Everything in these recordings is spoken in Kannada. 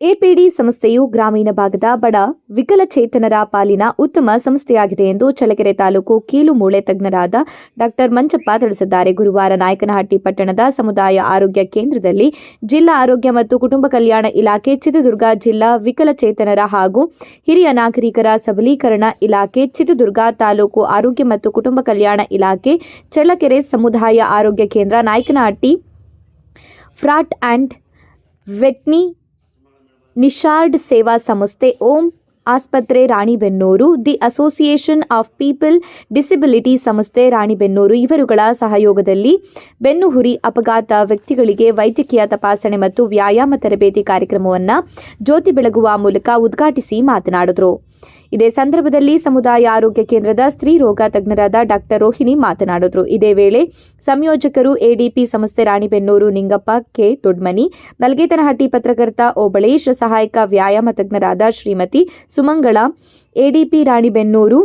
ಎಪಿಡಿ ಸಂಸ್ಥೆಯು ಗ್ರಾಮೀಣ ಭಾಗದ ಬಡ ವಿಕಲಚೇತನರ ಪಾಲಿನ ಉತ್ತಮ ಸಂಸ್ಥೆಯಾಗಿದೆ ಎಂದು ಚಳ್ಳಕೆರೆ ತಾಲೂಕು ಕೀಲು ಮೂಳೆ ತಜ್ಞರಾದ ಡಾಕ್ಟರ್ ಮಂಚಪ್ಪ ತಿಳಿಸಿದ್ದಾರೆ. ಗುರುವಾರ ನಾಯಕನಹಟ್ಟಿ ಪಟ್ಟಣದ ಸಮುದಾಯ ಆರೋಗ್ಯ ಕೇಂದ್ರದಲ್ಲಿ ಜಿಲ್ಲಾ ಆರೋಗ್ಯ ಮತ್ತು ಕುಟುಂಬ ಕಲ್ಯಾಣ ಇಲಾಖೆ ಚಿತ್ರದುರ್ಗ ಜಿಲ್ಲಾ ವಿಕಲಚೇತನರ ಹಾಗೂ ಹಿರಿಯ ನಾಗರಿಕರ ಸಬಲೀಕರಣ ಇಲಾಖೆ ಚಿತ್ರದುರ್ಗ ತಾಲೂಕು ಆರೋಗ್ಯ ಮತ್ತು ಕುಟುಂಬ ಕಲ್ಯಾಣ ಇಲಾಖೆ ಚಳ್ಳಕೆರೆ ಸಮುದಾಯ ಆರೋಗ್ಯ ಕೇಂದ್ರ ನಾಯಕನಹಟ್ಟಿ ಫ್ರಾಟ್ ಆ್ಯಂಡ್ ವೆಟ್ನಿ ನಿಶಾರ್ಡ್ ಸೇವಾ ಸಂಸ್ಥೆ ಓಂ ಆಸ್ಪತ್ರೆ Ranebennur, the association of people disability ಸಂಸ್ಥೆ ರಾಣಿಬೆನ್ನೂರು ಇವರುಗಳ ಸಹಯೋಗದಲ್ಲಿ ಬೆನ್ನುಹುರಿ ಅಪಘಾತ ವ್ಯಕ್ತಿಗಳಿಗೆ ವೈದ್ಯಕೀಯ ತಪಾಸಣೆ ಮತ್ತು ವ್ಯಾಯಾಮ ತರಬೇತಿ ಕಾರ್ಯಕ್ರಮವನ್ನು ಜ್ಯೋತಿ ಬೆಳಗುವ ಮೂಲಕ ಉದ್ಘಾಟಿಸಿ ಮಾತನಾಡಿದರು. ಇದೇ ಸಂದರ್ಭದಲ್ಲಿ ಸಮುದಾಯ ಆರೋಗ್ಯ ಕೇಂದ್ರದ ಸ್ತ್ರೀ ರೋಗ ತಜ್ಞರಾದ ಡಾಕ್ಟರ್ ರೋಹಿಣಿ ಮಾತನಾಡಿದರು. ಇದೇ ವೇಳೆ ಸಂಯೋಜಕರು ಎಡಿಪಿ ಸಂಸ್ಥೆ ರಾಣಿಬೆನ್ನೂರು ನಿಂಗಪ್ಪ ಕೆ ದೊಡ್ಮನಿ, ನಲ್ಗೇತನಹಟ್ಟಿ ಪತ್ರಕರ್ತ ಓಬಳೇಶ್, ಸಹಾಯಕ ವ್ಯಾಯಾಮ ತಜ್ಞರಾದ Shrimati Sumangala, ADP Ranebennur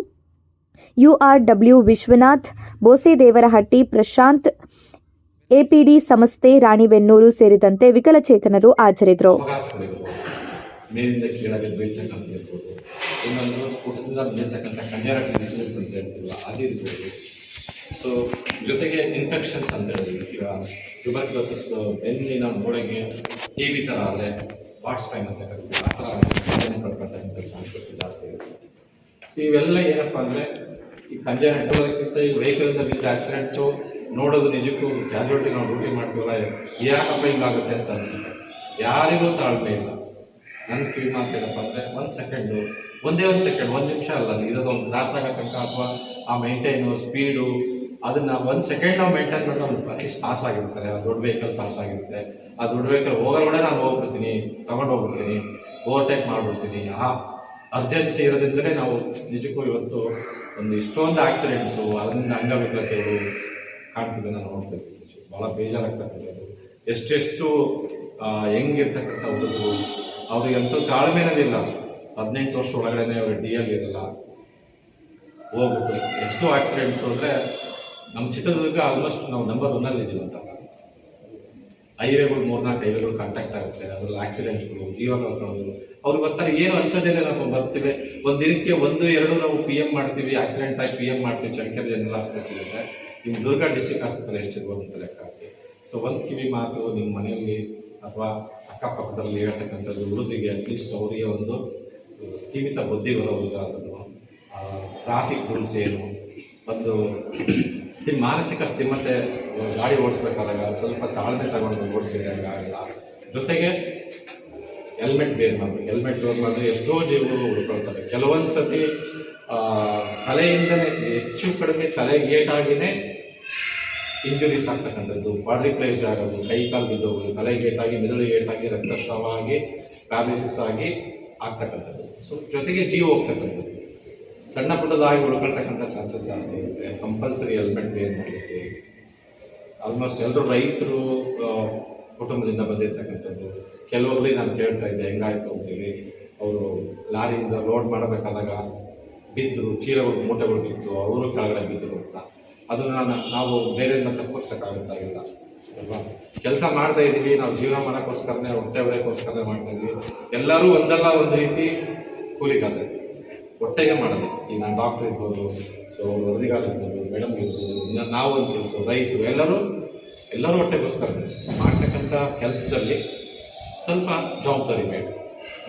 URW Vishwanath Bosedevarahatti Prashanth APD ಸಂಸ್ಥೆ ರಾಣಿಬೆನ್ನೂರು ಸೇರಿದಂತೆ ವಿಕಲಚೇತನರು ಹಾಜರಿದ್ದರು. ಮೇಲಿಂದ ಕೀಳಾಗಿ ಬೀಳ್ತಕ್ಕಂಥ ಇರ್ಬೋದು. ಇನ್ನೊಂದು ಕುಟುಂಬದಿಂದ ಬೀಳ್ತಕ್ಕಂಥ ಕನ್ಯರ ಡಿಸೀಸಸ್ ಅಂತ ಹೇಳ್ತೀವಲ್ಲ ಅದಿರ್ಬೋದು ಸೊ ಜೊತೆಗೆ ಇನ್ಫೆಕ್ಷನ್ಸ್ ಅಂತ ಹೇಳಿದ್ವಿ ಈಗ ಟ್ಯೂಬರ್ಕ್ಲೋಸಸ್ ಬೆನ್ನಿನ ಮೂಳೆಗೆ ಟಿ ವಿ ಥರ ಅಲ್ಲೇ ವಾಟ್ಸ್ ಪೈನ್ ಅಂತ ಕರಿತೀವಿ, ಆ ಥರ ಪಡ್ಕೊಳ್ತಕ್ಕಂಥ ಇವೆಲ್ಲ ಏನಪ್ಪ ಅಂದರೆ, ಈ ಕಂಜನೆಟ್ ಹೋಗೋದಕ್ಕಿಂತ ಈ ವೆಹಿಕಲಿಂದ ಬಿದ್ದ ಆಕ್ಸಿಡೆಂಟು ನೋಡೋದು ನಿಜಕ್ಕೂ ಕ್ಯಾಜುವಲ್ಟಿ ನಾವು ಡ್ಯೂಟಿ ಮಾಡ್ತೀವಲ್ಲ ಯಾಕಪ್ಪ ಹಿಂಗಾಗುತ್ತೆ ಅಂತ ಅನ್ಸುತ್ತೆ. ಯಾರಿಗೂ ತಾಳ್ಮೆ ಇಲ್ಲ. ನನ್ನ ಫೀಲ್ ಮಾತೇನಪ್ಪ ಅಂದರೆ ಒಂದು ಸೆಕೆಂಡು ಒಂದೇ ಒಂದು ಸೆಕೆಂಡ್ ಒಂದು ನಿಮಿಷ ಅಲ್ಲ ಇರೋದು ಒಂದು ಲಾಸ್ ಆಗೋ ತನಕ ಅಥವಾ ಆ ಮೈಂಟೈನು ಸ್ಪೀಡು ಅದನ್ನು ಒಂದು ಸೆಕೆಂಡ್ ನಾವು ಮೇಂಟೈನ್ ಮಾಡಿದ್ರೆ ಅವ್ನು ಅಟ್ಲೀಸ್ಟ್ ಪಾಸ್ ಆಗಿರ್ತಾರೆ ಆ ದೊಡ್ಡ ವೆಹಿಕಲ್ ಪಾಸ್ ಆಗಿರುತ್ತೆ. ಆ ದೊಡ್ಡ ವೆಹಿಕಲ್ ಹೋಗೋರೊಳಗಡೆ ನಾನು ಹೋಗ್ಬಿಡ್ತೀನಿ, ತಗೊಂಡು ಹೋಗ್ಬಿಡ್ತೀನಿ ಓವರ್ಟೇಕ್ ಮಾಡಿಬಿಡ್ತೀನಿ. ಆ ಅರ್ಜೆನ್ಸಿ ಇರೋದ್ರಿಂದಲೇ ನಾವು ನಿಜಕ್ಕೂ ಇವತ್ತು ಒಂದು ಇಷ್ಟೊಂದು ಆಕ್ಸಿಡೆಂಟ್ಸು ಅದರಿಂದ ಅಂಗವಿಕಲತೆಗಳು ಕಾಣ್ತಿದ್ದೆ ನಾನು ನೋಡ್ತಿದ್ದೀನಿ ಭಾಳ ಬೇಜಾರಾಗ್ತಕ್ಕಂಥದ್ದು ಎಷ್ಟೆಷ್ಟು ಹೆಂಗಿರ್ತಕ್ಕಂಥ ಹುಡುಗರು ಅವ್ರಿಗಂತೂ ತಾಳ್ಮೆ ಅನ್ನೋದಿಲ್ಲ ಹದಿನೆಂಟು ವರ್ಷ ಒಳಗಡೆ ಅವ್ರಿಗೆ ಡಿ ಎಲ್ ಇರಲ್ಲ. ಹೋಗ್ಬಿಟ್ಟು ಎಷ್ಟು ಆಕ್ಸಿಡೆಂಟ್ಸ್ ಅಂದರೆ ನಮ್ಮ ಚಿತ್ರದುರ್ಗ ಆಲ್ಮೋಸ್ಟ್ ನಾವು ನಂಬರ್ ಒನ್ನಲ್ಲಿ ಇದ್ದೀವಿ ಅಂತ. ಹೈವೇಗಳು ಮೂರ್ನಾಲ್ಕು ಹೈವೇಗಳು ಕಾಂಟ್ಯಾಕ್ಟ್ ಆಗುತ್ತೆ. ಅದರಲ್ಲಿ ಆಕ್ಸಿಡೆಂಟ್ಸ್ಗಳು ಜೀವ ಕಳ್ಕೊಳ್ಳೋದು ಅವ್ರಿಗೆ ಬರ್ತಾರೆ ಏನು ಅನ್ಸೋದೇನೆ ನಾವು ಬರ್ತೀವಿ. ಒಂದು ದಿನಕ್ಕೆ ಒಂದು, ಎರಡು ನಾವು ಪಿ ಎಂ ಮಾಡ್ತೀವಿ. ಆಕ್ಸಿಡೆಂಟ್ ಆಗಿ ಪಿ ಎಂ ಮಾಡ್ತೀವಿ. ಚಳ್ಳಕೆರೆ ಜನರಲ್ ಹಾಸ್ಪಿಟಲ್ ಇದೆ. ನಿಮ್ಮ ದುರ್ಗಾ ಡಿಸ್ಟಿಕ್ ಆಸ್ಪತ್ರೆ ಎಷ್ಟಿರ್ಬೋದು ಅಂತ ಲೆಕ್ಕ ಹಾಕಿ. ಸೊ ಒಂದು ಕಿವಿ ಮಾತು ನಿಮ್ಮ ಮನೆಯಲ್ಲಿ ಅಥವಾ ಅಕ್ಕಪಕ್ಕದಲ್ಲಿ ಹೇಳ್ತಕ್ಕಂಥದ್ದು ಹುಡುಗಿಗೆ ಅಟ್ಲೀಸ್ಟ್ ಅವರಿಗೆ ಒಂದು ಸ್ಥೀಮಿತ ಬುದ್ಧಿ ಬರಬಹುದಾದದ್ದು ಟ್ರಾಫಿಕ್ ರೂಲ್ಸ್ ಏನು? ಒಂದು ಸ್ಥಿ, ಮಾನಸಿಕ ಸ್ಥಿಮತೆ ಗಾಡಿ ಓಡಿಸ್ಬೇಕಾದಾಗ ಸ್ವಲ್ಪ ತಾಳ್ಮೆ ತಗೊಂಡು ಓಡಿಸಿದಾಗ ಆಗಲ್ಲ. ಜೊತೆಗೆ ಹೆಲ್ಮೆಟ್ ಬೇರ್ ಮಾಡಬೇಕು ಹೆಲ್ಮೆಟ್ ಬೇರ್ ಮಾಡಿದ್ರೆ ಎಷ್ಟೋ ಜೀವಗಳು ಉಳ್ಕೊಳ್ತಾರೆ ಕೆಲವೊಂದು ಸತಿ ತಲೆಯಿಂದಲೇ ಹೆಚ್ಚು ಕಡಿಮೆ ತಲೆ ಏಟಾಗಿನೇ ಇಂಜುರೀಸ್ ಆಗ್ತಕ್ಕಂಥದ್ದು ಪ್ಲೇಸ್ ಆಗೋದು, ಕೈ ಕಾಲು ಬಿದ್ದೋಗೋದು ತಲೆಗೆ ಏಟಾಗಿ, ಮೆದುಳು ಏಟಾಗಿ ರಕ್ತಸ್ರಾವ ಆಗಿ ಪ್ಯಾರಾಲಿಸಿಸ್ ಆಗಿ ಆಗ್ತಕ್ಕಂಥದ್ದು. ಸೊ ಜೊತೆಗೆ ಜೀವ ಹೋಗ್ತಕ್ಕಂಥದ್ದು. ಸಣ್ಣ ಪುಟ್ಟದಾಗಿ ಉಳ್ಕೊಳ್ತಕ್ಕಂಥ ಚಾನ್ಸಸ್ ಜಾಸ್ತಿ ಇರುತ್ತೆ. ಕಂಪಲ್ಸರಿ ಹೆಲ್ಮೆಟ್ ವೇರ್ ಮಾಡಲಿಕ್ಕೆ. ಆಲ್ಮೋಸ್ಟ್ ಎಲ್ಲರೂ ರೈತರು ಕುಟುಂಬದಿಂದ ಬಂದಿರ್ತಕ್ಕಂಥದ್ದು. ಕೆಲವೊಬ್ಬರಿಗೆ ನಾನು ಕೇಳ್ತಾ ಇದ್ದೆ, ಹೆಂಗಾಯ್ತು? ಅಂತೇಳಿ. ಅವರು ಲಾರಿಯಿಂದ ಲೋಡ್ ಮಾಡಬೇಕಾದಾಗ ಬಿದ್ದರು, ಚೀಲಗಳು ಮೂಟೆಗಳು ಬಿತ್ತು ಅವರು ಕೆಳಗಡೆ ಬಿದ್ದರು ಅಂತ. ಅದನ್ನು ನಾನು, ನಾವು ಬೇರೆಯಿಂದ ತಪ್ಪಿಸೋಕ್ಕಾಗುತ್ತಾಗಿಲ್ಲ ಅಲ್ವಾ? ಕೆಲಸ ಮಾಡ್ತಾ ಇದ್ದೀವಿ, ನಾವು ಜೀವನ ಮಾಡೋಕ್ಕೋಸ್ಕರನೇ ಹೊಟ್ಟೆ ಹೊಡೆಯೋಕ್ಕೋಸ್ಕರನೇ ಮಾಡ್ತಾ ಇದ್ದೀವಿ. ಎಲ್ಲರೂ ಒಂದಲ್ಲ ಒಂದು ರೀತಿ ಕೂಲಿಗಾದ್ರೆ ಹೊಟ್ಟೆಗೆ ಮಾಡೋದು. ಈಗ ನಾನು ಡಾಕ್ಟರ್ ಇರ್ಬೋದು ಸೊ ವರದಿಗಾರ ಇರ್ಬೋದು ಮೇಡಮ್ ಇರ್ಬೋದು ನಾವು ಒಂದು ಕೆಲಸ, ರೈತರು ಎಲ್ಲರೂ ಎಲ್ಲರೂ ಹೊಟ್ಟೆಗೋಸ್ಕರ ಮಾಡ್ತಕ್ಕಂಥ ಕೆಲಸದಲ್ಲಿ ಸ್ವಲ್ಪ ಜವಾಬ್ದಾರಿ ಬೇಕು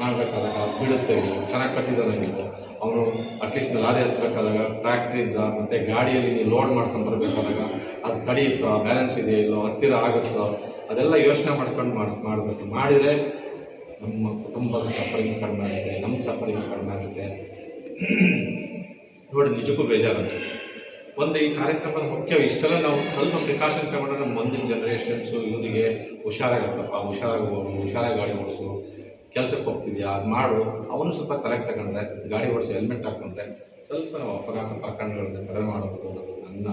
ಮಾಡಬೇಕಾದಾಗ ಬೀಳುತ್ತೆ ಇದು ಚೆನ್ನಾಗಿ ಕಟ್ಟಿದ್ದಾರೆ ಇದು ಅವನು ಅಟ್ಲೀಸ್ಟ್ ಲಾರಿ ಹತ್ಬೇಕಾದಾಗ ಟ್ರ್ಯಾಕ್ಟ್ರಿಂದ ಮತ್ತು ಗಾಡಿಯಲ್ಲಿ ನೀವು ಲೋಡ್ ಮಾಡ್ಕೊಂಡು ಬರಬೇಕಾದಾಗ ಅದು ತಡೆಯುತ್ತೋ ಬ್ಯಾಲೆನ್ಸ್ ಇದೆಯೋ ಇಲ್ಲೋ ಹತ್ತಿರ ಆಗುತ್ತೋ, ಅದೆಲ್ಲ ಯೋಚನೆ ಮಾಡ್ಕೊಂಡು ಮಾಡಿ, ಮಾಡಬೇಕು. ಮಾಡಿದರೆ ನಮ್ಮ ಕುಟುಂಬದ ಸಫರಿಂಗ್ಸ್ ಕಡಿಮೆ ಆಗುತ್ತೆ, ನಮ್ಮ ಸಫರಿಂಗ್ಸ್ ಕಡಿಮೆ ಆಗುತ್ತೆ. ನೋಡಿ, ನಿಜಕ್ಕೂ ಬೇಜಾರಾಗುತ್ತೆ ಒಂದು ಈ ಕಾರ್ಯಕ್ರಮದ ಮುಖ್ಯ ಇಷ್ಟೆಲ್ಲ ನಾವು ಸ್ವಲ್ಪ ಪ್ರಿಕಾಷನ್ ತಗೊಂಡ್ರೆ ನಮ್ಮ ಮುಂದಿನ ಜನ್ರೇಷನ್ಸು ಇವರಿಗೆ ಹುಷಾರಾಗತ್ತಪ್ಪ ಹುಷಾರಾಗಬಹುದು ಹುಷಾರಾಗಿ ಗಾಡಿ ಓಡಿಸು. ಕೆಲಸಕ್ಕೆ ಹೋಗ್ತಿದ್ಯಾ? ಅದು ಮಾಡು. ಅವನು ಸ್ವಲ್ಪ ತಲೆಗೆ ತಗೊಂಡ್ರೆ, ಗಾಡಿ ಓಡಿಸಿ ಹೆಲ್ಮೆಟ್ ಹಾಕೊಂಡ್ರೆ ಸ್ವಲ್ಪ ನಾವು ಅಪಘಾತ ಪ್ರಕರಣಗಳನ್ನ ಕಡಿಮೆ ಮಾಡಬಹುದು ಅನ್ನೋದು ನನ್ನ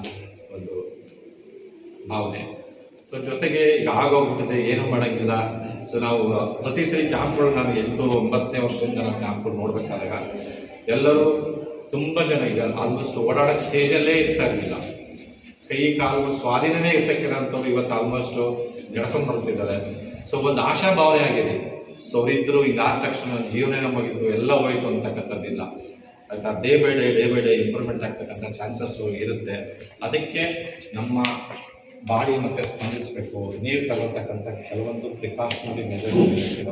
ಒಂದು ಭಾವನೆ. ಸೊ ಜೊತೆಗೆ ಈಗ ಆಗೋಗ್ಬಿಟ್ಟಿದೆ, ಏನೂ ಮಾಡೋಂಗಿಲ್ಲ. ಸೊ ನಾವು ಪ್ರತಿ ಸರಿ ಕ್ಯಾಂಪ್ಗಳು ನಾನು ಎಂಟು, ಒಂಬತ್ತನೇ ವರ್ಷದಿಂದ ನಾವು ಕ್ಯಾಂಪ್ಗಳು ನೋಡಬೇಕಾದಾಗ ಎಲ್ಲರೂ ತುಂಬ ಜನ ಈಗ ಆಲ್ಮೋಸ್ಟ್ ಓಡಾಡೋ ಸ್ಟೇಜಲ್ಲೇ ಇರ್ತಾ ಇರಲಿಲ್ಲ. ಕೈ ಕಾಲುಗಳು ಸ್ವಾಧೀನವೇ ಇರ್ತಕ್ಕಿರೋಂಥವ್ರು ಇವತ್ತು ಆಲ್ಮೋಸ್ಟ್ ನಡ್ಕೊಂಡು ಬರ್ತಿದ್ದಾರೆ. ಸೊ ಒಂದು ಆಶಾಭಾವನೆ ಆಗಿದೆ. ಸೊ ಇದಾದ ತಕ್ಷಣ ಜೀವನ ನಮಗಿದ್ದು ಎಲ್ಲ ಹೋಯ್ತು ಅಂತಕ್ಕಂಥದ್ದಿಲ್ಲ. ಆಯ್ತಾ? Day by day day by day improvement ಆಗ್ತಕ್ಕಂಥ ಚಾನ್ಸಸ್ ಇರುತ್ತೆ. ಅದಕ್ಕೆ ನಮ್ಮ ಬಾಡಿ ಮತ್ತೆ ಸ್ಪಂದಿಸಬೇಕು. ನೀರು ತಗೊಳ್ತಕ್ಕಂಥ ಕೆಲವೊಂದು ಪ್ರಿಕಾಷನರಿ ಮೆಜರ್ಸ್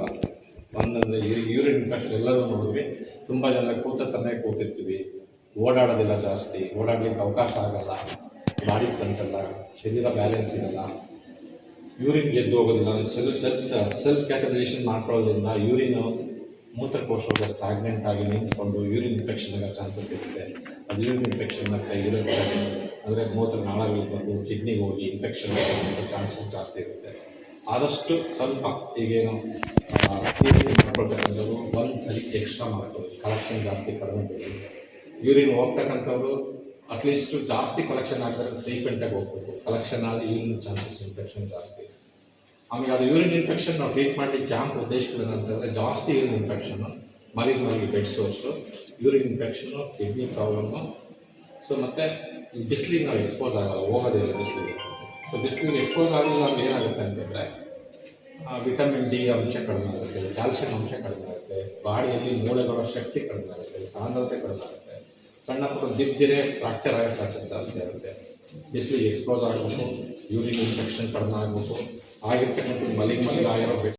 ಒಂದೊಂದು ಯೂರಿನ್ ಇನ್ಫೆಕ್ಷನ್ ಎಲ್ಲರೂ ನೋಡಿದ್ವಿ. ತುಂಬ ಜನ ಕೂತ ತನ್ನೇ ಕೂತಿರ್ತೀವಿ. ಓಡಾಡೋದಿಲ್ಲ ಜಾಸ್ತಿ. ಓಡಾಡ್ಲಿಕ್ಕೆ ಅವಕಾಶ ಆಗಲ್ಲ. ಬಾಡಿ ಸ್ಪಂದಿಸಲ್ಲ. ಶರೀರ ಬ್ಯಾಲೆನ್ಸ್ ಇರಲ್ಲ. ಯೂರಿನ್ ಗೆದ್ದು ಹೋಗೋದಿಲ್ಲ. ಸೆಲ್ಫ್ ಸೆಲ್ಫ್ ಸೆಲ್ಫ್ ಕ್ಯಾಟಲೈಸೇಷನ್ ಮಾಡ್ಕೊಳ್ಳೋದ್ರಿಂದ ಯೂರಿನ್ ಮೂತ್ರಕೋಶದ ಸ್ಟಾಗ್ನೆಂಟ್ ಆಗಿ ನಿಂತ್ಕೊಂಡು ಯೂರಿನ್ ಇನ್ಫೆಕ್ಷನ್ ಆಗೋ ಚಾನ್ಸಸ್ ಇರುತ್ತೆ. ಅದು ಯೂರಿನ್ ಇನ್ಫೆಕ್ಷನ್ ಮತ್ತು ಯೂರಿನ್ ಅಂದರೆ ಮೂತ್ರ ನಾಳಗಳಿಗೆ ಬಂದು ಕಿಡ್ನಿಗೆ ಹೋಗಿ ಇನ್ಫೆಕ್ಷನ್ ಆಗೋ ಚಾನ್ಸಸ್ ಜಾಸ್ತಿ ಇರುತ್ತೆ. ಆದಷ್ಟು ಸ್ವಲ್ಪ ಈಗೇನು ಸೀರಿಯಸ್ ಮಾಡ್ಕೊಳ್ತಕ್ಕಂಥವ್ರು ಒಂದು ಸರಿ ಎಕ್ಸ್ಟ್ರಾ ಮಾಡ್ಕೊಳ್ಳಿ. ಕಲೆಕ್ಷನ್ ಜಾಸ್ತಿ ಕಡಿಮೆ ಕೊಡಿ ಯೂರಿನ್ ಹೋಗ್ತಕ್ಕಂಥವ್ರು ಅಟ್ಲೀಸ್ಟು ಜಾಸ್ತಿ ಕಲೆಕ್ಷನ್ ಆಗ್ತಾರೆ ಫ್ರೀಕ್ವೆಂಟಾಗಿ ಹೋಗ್ಬೇಕು ಕಲೆಕ್ಷನ್ ಆದರೆ ಯೂರಿನ್ ಚಾನ್ಸಸ್ ಇನ್ಫೆಕ್ಷನ್ ಜಾಸ್ತಿ ಆಮೇಲೆ ಅದು ಯೂರಿನ್ ಇನ್ಫೆಕ್ಷನ್ ನಾವು ಟ್ರೀಟ್ ಮಾಡಲಿಕ್ಕೆ ಕ್ಯಾಂಪ್ ಉದ್ದೇಶಗಳೇನಂತಂದರೆ ಜಾಸ್ತಿ ಯೂರಿನ್ ಇನ್ಫೆಕ್ಷನ್ನು ಮಲಗಿ ಮಲಗಿ bed sores urine infection kidney problem so ಮತ್ತು ಬಿಸಿಲಿಗೆ ನಾವು ಎಕ್ಸ್ಪೋಸ್ ಆಗಲ್ಲ ಹೋಗೋದಿಲ್ಲ ಬಿಸಿಲಿಗೆ. ಸೊ ಬಿಸಿಲಿಗೆ ಎಕ್ಸ್ಪೋಸ್ ಆಗಲಿಲ್ಲ ಅಂದ್ರೆ ಏನಾಗುತ್ತೆ ಅಂತಂದರೆ ವಿಟಮಿನ್ ಡಿ ಅಂಶ ಕಡಿಮೆ ಆಗುತ್ತೆ ಕ್ಯಾಲ್ಸಿಯಂ ಅಂಶ ಕಡಿಮೆ ಆಗುತ್ತೆ, ಬಾಡಿಯಲ್ಲಿ ಮೂಳೆಗಳ ಶಕ್ತಿ ಕಡಿಮೆ ಆಗುತ್ತೆ, ಸಾಂದ್ರತೆ ಕಡಿಮೆ ಆಗುತ್ತೆ. ಸಣ್ಣ ಪುಟ್ಟ ದಿದ್ದಿರೆ ಫ್ರಾಕ್ಚರ್ ಆಗೋ ಚಾನ್ಸಸ್ ಜಾಸ್ತಿ ಆಗುತ್ತೆ. ಬಿಸಿಲಿಗೆ ಎಕ್ಸ್ಪೋಸ್ ಆಗಬೇಕು ಯೂರಿನ್ ಇನ್ಫೆಕ್ಷನ್ ಕಡಿಮೆ ಆಗಬೇಕು ಆಗಿರ್ತಕ್ಕಂಥ ಮಲಿಗೆ ಮಲಿಗೆ ಆಗಿರೋ ಬೆಡ್